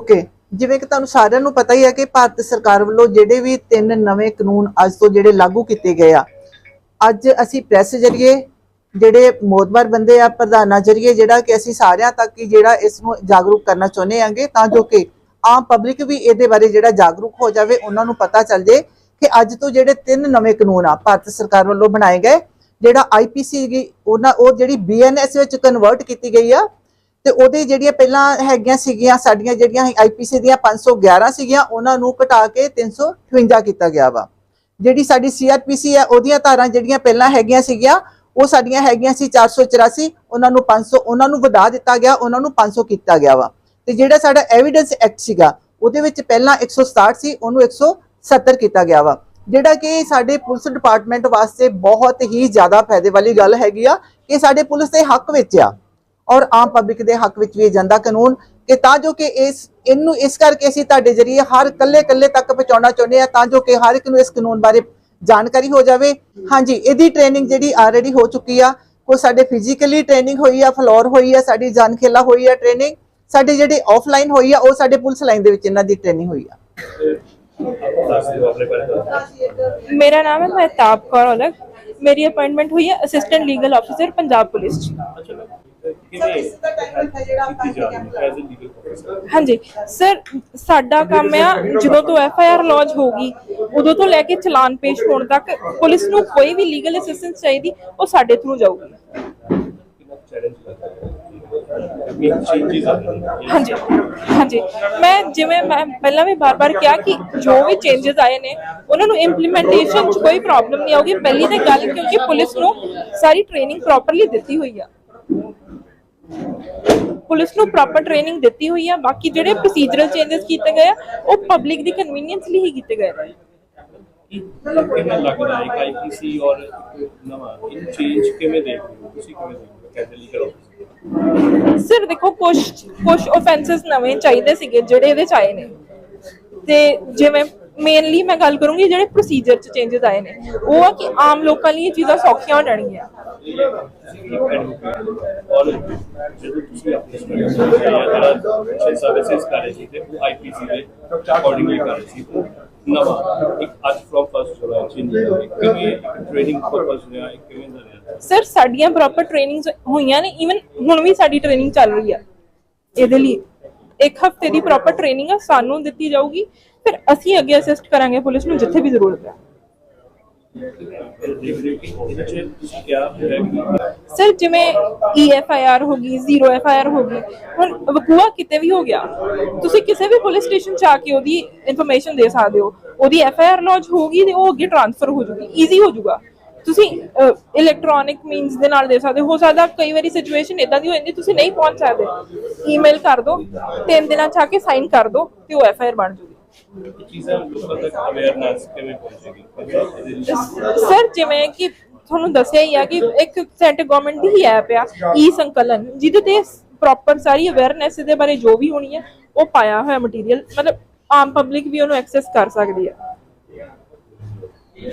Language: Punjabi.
ਓਕੇ ਜਿਵੇਂ ਕਿ ਤੁਹਾਨੂੰ ਸਾਰਿਆਂ ਨੂੰ ਪਤਾ ਹੀ ਹੈ ਕਿ ਭਾਰਤ ਸਰਕਾਰ ਵੱਲੋਂ ਜਿਹੜੇ ਵੀ ਤਿੰਨ ਨਵੇਂ ਕਾਨੂੰਨ ਅੱਜ ਤੋਂ ਜਿਹੜੇ ਲਾਗੂ ਕੀਤੇ ਗਏ ਆ, ਅੱਜ ਅਸੀਂ ਪ੍ਰੈਸ ਜਰੀਏ ਜਿਹੜੇ ਮੋਦਬਰ ਬੰਦੇ ਆ, ਪ੍ਰਧਾਨਾਂ ਜਰੀਏ ਜਿਹੜਾ ਕਿ ਅਸੀਂ ਸਾਰਿਆਂ ਤੱਕ ਹੀ ਜਿਹੜਾ ਇਸ ਨੂੰ ਜਾਗਰੂਕ ਕਰਨਾ ਚਾਹੁੰਦੇ ਆਂਗੇ, ਤਾਂ ਜੋ ਕਿ ਆਮ ਪਬਲਿਕ ਵੀ ਇਹਦੇ ਬਾਰੇ ਜਿਹੜਾ ਜਾਗਰੂਕ ਹੋ ਜਾਵੇ, ਉਹਨਾਂ ਨੂੰ ਪਤਾ ਚੱਲ ਜੇ ਕਿ ਅੱਜ ਤੋਂ ਜਿਹੜੇ ਤਿੰਨ ਨਵੇਂ ਕਾਨੂੰਨ ਆ, ਭਾਰਤ ਸਰਕਾਰ ਵੱਲੋਂ ਬਣਾਏ ਗਏ, ਜਿਹੜਾ ਆਈਪੀਸੀ ਦੀ ਉਹਨਾਂ, ਉਹ ਜਿਹੜੀ ਬੀਐਨਐਸ ਵਿੱਚ ਕਨਵਰਟ ਕੀਤੀ ਗਈ ਆ ਤੇ ਉਹਦੇ ਜਿਹੜੀਆਂ ਪਹਿਲਾਂ ਹੈਗੀਆਂ ਸੀਗੀਆਂ, ਸਾਡੀਆਂ ਜਿਹੜੀਆਂ ਆਈਪੀਸੀ ਦੀਆਂ 511 ਸੀਗੀਆਂ, ਉਹਨਾਂ ਨੂੰ ਘਟਾ ਕੇ 358 ਕੀਤਾ ਗਿਆ ਵਾ। ਜਿਹੜੀ ਸਾਡੀ ਸੀਆਰਪੀਸੀ ਹੈ, ਉਹਦੀਆਂ ਧਾਰਾਂ ਜਿਹੜੀਆਂ ਪਹਿਲਾਂ ਹੈਗੀਆਂ ਸੀਗੀਆਂ, ਉਹ ਸਾਡੀਆਂ ਹੈਗੀਆਂ ਸੀ 484 ਉਹਨਾਂ ਨੂੰ 500 ਉਹਨਾਂ ਨੂੰ ਵਧਾ ਦਿੱਤਾ ਗਿਆ, ਉਹਨਾਂ ਨੂੰ 500 ਕੀਤਾ ਗਿਆ ਵਾ। ਤੇ ਜਿਹੜਾ ਸਾਡਾ ਐਵੀਡੈਂਸ ਐਕਟ ਸੀਗਾ, ਉਹਦੇ ਵਿੱਚ ਪਹਿਲਾਂ 167 ਸੀ ਉਹਨੂੰ 170 ਕੀਤਾ ਗਿਆ ਵਾ। ਜਿਹੜਾ ਕਿ ਸਾਡੇ ਪੁਲਿਸ ਡਿਪਾਰਟਮੈਂਟ ਵਾਸਤੇ ਬਹੁਤ ਹੀ ਜ਼ਿਆਦਾ ਫਾਇਦੇ ਵਾਲੀ ਗੱਲ ਹੈਗੀ ਆ, ਕਿ ਸਾਡੇ ਪੁਲਿਸ ਦੇ ਹੱਕ ਵਿੱਚ ਆ। ਔਰ ਆਮ ਪਬਲਿਕ ਦੇ ਹੱਕ ਵਿੱਚ ਵੀ ਜਾਂਦਾ ਕਾਨੂੰਨ ਕਿ ਤਾਂ ਜੋ ਕਿ ਇਸ, ਇਹਨੂੰ ਇਸ ਕਰਕੇ ਅਸੀਂ ਤੁਹਾਡੇ ਜਰੀਏ ਹਰ ਕੱਲੇ ਕੱਲੇ ਤੱਕ ਪਹੁੰਚਾਉਣਾ ਚਾਹੁੰਦੇ ਆ ਤਾਂ ਜੋ ਕਿ ਹਰ ਇੱਕ ਨੂੰ ਇਸ ਕਾਨੂੰਨ ਬਾਰੇ ਜਾਣਕਾਰੀ ਹੋ ਜਾਵੇ। ਹਾਂਜੀ, ਇਹਦੀ ਟ੍ਰੇਨਿੰਗ ਜਿਹੜੀ ਆਲਰੇਡੀ ਹੋ ਚੁੱਕੀ ਆ, ਕੋਈ ਸਾਡੇ ਫਿਜ਼ੀਕਲੀ ਟ੍ਰੇਨਿੰਗ ਹੋਈ ਆ, ਫਲੋਰ ਹੋਈ ਆ, ਸਾਡੀ ਜਾਨਖੇਲਾ ਹੋਈ ਆ ਟ੍ਰੇਨਿੰਗ ਸਾਡੇ ਜਿਹੜੇ ਆਫਲਾਈਨ ਹੋਈ ਆ, ਉਹ ਸਾਡੇ ਪੁਲਿਸ ਲਾਈਨ ਦੇ ਵਿੱਚ ਇਹਨਾਂ ਦੀ ਟ੍ਰੇਨਿੰਗ ਹੋਈ ਆ। ਮੇਰਾ ਨਾਮ ਹੈ ਮਹਿਤਾਬ ਕੌਰ ਔਲਖ। ਮੇਰੀ ਅਪਾਇੰਟਮੈਂਟ ਹੋਈ ਹੈ assistant legal officer Punjab police ਚ। ਹਾਂਜੀ। ਸਰ ਸਾਡਾ ਕੰਮ ਆ ਜਦੋਂ ਤੋਂ ਐਫ ਆਈ ਆਰ ਲੌਂਚ ਹੋਗੀ ਉਦੋਂ ਤੋਂ ਲੈ ਕੇ ਚਲਾਨ ਪੇਸ਼ ਹੋਣ ਤੱਕ ਪੁਲਿਸ ਨੂੰ ਕੋਈ ਵੀ ਲੀਗਲ ਅਸਿਸਟੈਂਸ ਚਾਹੀਦੀ ਉਹ ਸਾਡੇ ਥਰੂ ਜਾਊਗੀ। ਹਾਂਜੀ। ਹਾਂਜੀ। ਮੈਂ ਜਿਵੇਂ ਮੈਂ ਪਹਿਲਾਂ ਵੀ ਬਾਰ-ਬਾਰ ਕਿਹਾ ਕਿ ਜੋ ਵੀ ਚੇਂਜਸ ਆਏ ਨੇ ਉਹਨਾਂ ਨੂੰ ਇੰਪਲੀਮੈਂਟੇਸ਼ਨ 'ਚ ਕੋਈ ਪ੍ਰੋਬਲਮ ਨਹੀਂ ਆਉਗੀ ਪਹਿਲੀ ਤਾਂ ਗੱਲ ਕਿਉਂਕਿ ਪੁਲਿਸ ਨੂੰ ਸਾਰੀ ਟ੍ਰੇਨਿੰਗ ਪ੍ਰੋਪਰਲੀ ਦਿੱਤੀ ਹੋਈ ਆ। ਪੁਲਿਸ ਨੂੰ ਪ੍ਰੋਪਰ ਟ੍ਰੇਨਿੰਗ ਦਿੱਤੀ ਹੋਈ ਆ ਬਾਕੀ ਜਿਹੜੇ ਪ੍ਰੋਸੀਜਰਲ ਚੇਂਜਸ ਕੀਤੇ ਗਏ ਆ ਉਹ ਪਬਲਿਕ ਦੀ ਕਨਵੀਨੀਅੰਸ ਲਈ ਹੀ ਕੀਤੇ ਗਏ ਨੇ। ਕਿਵੇਂ ਲੱਗਦਾ ਹੈ ਕਿ ਆਈਪੀਸੀ ਔਰ ਇੱਕ ਨਵਾਂ ਇਹ ਚੇਂਜ ਕਿਵੇਂ ਦੇਖਦੇ ਹੋ? ਤੁਸੀਂ ਕਿਵੇਂ ਦੇਖਦੇ ਹੋ? ਕੈਸੇ ਲੀਗਲ ਆਫਿਸਰ ਸਿਰ ਦੇਖੋ ਕੁਝ ਕੁਝ ਆਫੈਂਸਸ ਨਵੇਂ ਚਾਹੀਦੇ ਸੀਗੇ ਜਿਹੜੇ ਇਹਦੇ ਚ ਆਏ ਨੇ। ਤੇ ਜਿਵੇਂ ਮੇਨਲੀ ਮੈਂ ਗੱਲ ਕਰੂੰਗੀ ਜਿਹੜੇ ਪ੍ਰੋਸੀਜਰ ਚ ਚੇਂਜਸ ਆਏ ਨੇ। ਉਹ ਆ ਕਿ ਆਮ ਲੋਕਾਂ ਲਈ ਇਹ ਚੀਜ਼ਾਂ ਸੌਖੀਆਂ ਹੋ ਜਾਣਗੀਆਂ। ਔਰ ਜਦੋਂ ਤੁਸੀਂ ਆਪਣੇ ਸਰਵਿਸਿਜ਼ ਕਰ ਰਹੇ ਸੀ ਤੇ ਆਈਪੀਸੀ ਦੇ ਅਕੋਰਡਿੰਗਲੀ ਕਰ ਰਹੇ ਸੀ ਨਵਾਂ ਇੱਕ ਅੱਜ ਫਰਮ ਫਸਟ ਜੁਲਾਈ ਚੇਂਜ ਹੋਇਆ ਕਿਵੇਂ ਟ੍ਰੇਨਿੰਗ ਪਰਪਸ ਰਿਹਾ ਇੱਕ ਕਿਵੇਂ ਦਾ ਰਿਹਾ ਸਰ ਸਾਡੀਆਂ ਪ੍ਰੋਪਰ ਟ੍ਰੇਨਿੰਗਸ ਹੋਈਆਂ ਨੇ ਇਵਨ ਹੁਣ ਵੀ ਸਾਡੀ ਟ੍ਰੇਨਿੰਗ ਚੱਲ ਰਹੀ ਆ। ਇਹਦੇ ਲਈ ਇੱਕ ਹਫ਼ਤੇ ਦੀ ਪ੍ਰੋਪਰ ਟ੍ਰੇਨਿੰਗ ਆ, ਸਾਨੂੰ ਦਿੱਤੀ ਜਾਊਗੀ। ਫਿਰ ਅਸੀਂ ਅੱਗੇ ਅਸਿਸਟ ਕਰਾਂਗੇ ਪੁਲਿਸ ਨੂੰ, ਜਿੱਥੇ ਵੀ ਜ਼ਰੂਰਤ ਹੈ। ਦੇਖ ਰਹੇ ਹੋ ਕਿ ਉਹਦੇ ਚ ਤੁਸੀਂ ਕਿਹਾ ਹੈ ਕਿ ਸਰ, ਜਿਵੇਂ ਐਫ ਆਈ ਆਰ ਹੋ ਗਈ ਜ਼ੀਰੋ ਐਫ ਆਈ ਆਰ ਹੋ ਗਈ, ਹੁਣ ਵਕੂਆ ਕਿਤੇ ਵੀ ਹੋ ਗਿਆ, ਤੁਸੀਂ ਕਿਸੇ ਵੀ ਪੁਲਿਸ ਸਟੇਸ਼ਨ ਚ ਆ ਕੇ ਉਹਦੀ ਇਨਫੋਰਮੇਸ਼ਨ ਦੇ ਸਕਦੇ ਹੋ। ਉਹਦੀ ਐਫ ਆਈ ਆਰ ਲੌਂਚ ਹੋਗੀ ਤੇ ਉਹ ਅੱਗੇ ਟ੍ਰਾਂਸਫਰ ਹੋ ਜੂਗੀ ਈਜ਼ੀ ਹੋ ਜੂਗਾ। ਤੁਸੀਂ ਇਲੈਕਟ੍ਰੋਨਿਕ ਮੀਨਸ ਦੇ ਨਾਲ ਦੇ ਸਕਦੇ ਹੋ। ਸਕਦਾ ਕਈ ਵਾਰੀ ਸਿਚੁਏਸ਼ਨ ਇਦਾਂ ਦੀ ਹੋ ਜਾਂਦੀ, ਤੁਸੀਂ ਨਹੀਂ ਪਹੁੰਚ ਸਕਦੇ। ਈਮੇਲ ਕਰ ਦਿਓ ਤਿੰਨ ਦਿਨਾਂ ਚ ਆ ਕੇ ਸਾਈਨ ਕਰ ਦਿਓ ਤੇ ਉਹ ਐਫ ਬਣ ਜੂਗੀ। ਸਰ ਜਿਵੇਂ ਕਿ ਤੁਹਾਨੂੰ ਦੱਸਿਆ ਹੀ ਆ ਕਿ ਇੱਕ ਸੈਂਟਰ ਗਵਰਨਮੈਂਟ ਦੀ ਹੀ ਐਪ ਆ ਈ ਸੰਕਲਨ ਜਿਹਦੇ ਤੇ ਪ੍ਰੋਪਰ ਸਾਰੀ ਅਵੇਅਰਨੈਸ ਦੇ ਬਾਰੇ ਜੋ ਵੀ ਹੋਣੀ ਹੈ ਉਹ ਪਾਇਆ ਹੋਇਆ ਮਟੀਰੀਅਲ ਮਤਲਬ ਆਮ ਪਬਲਿਕ ਵੀ ਉਹਨੂੰ ਐਕਸੈਸ ਕਰ ਸਕਦੀ ਹੈ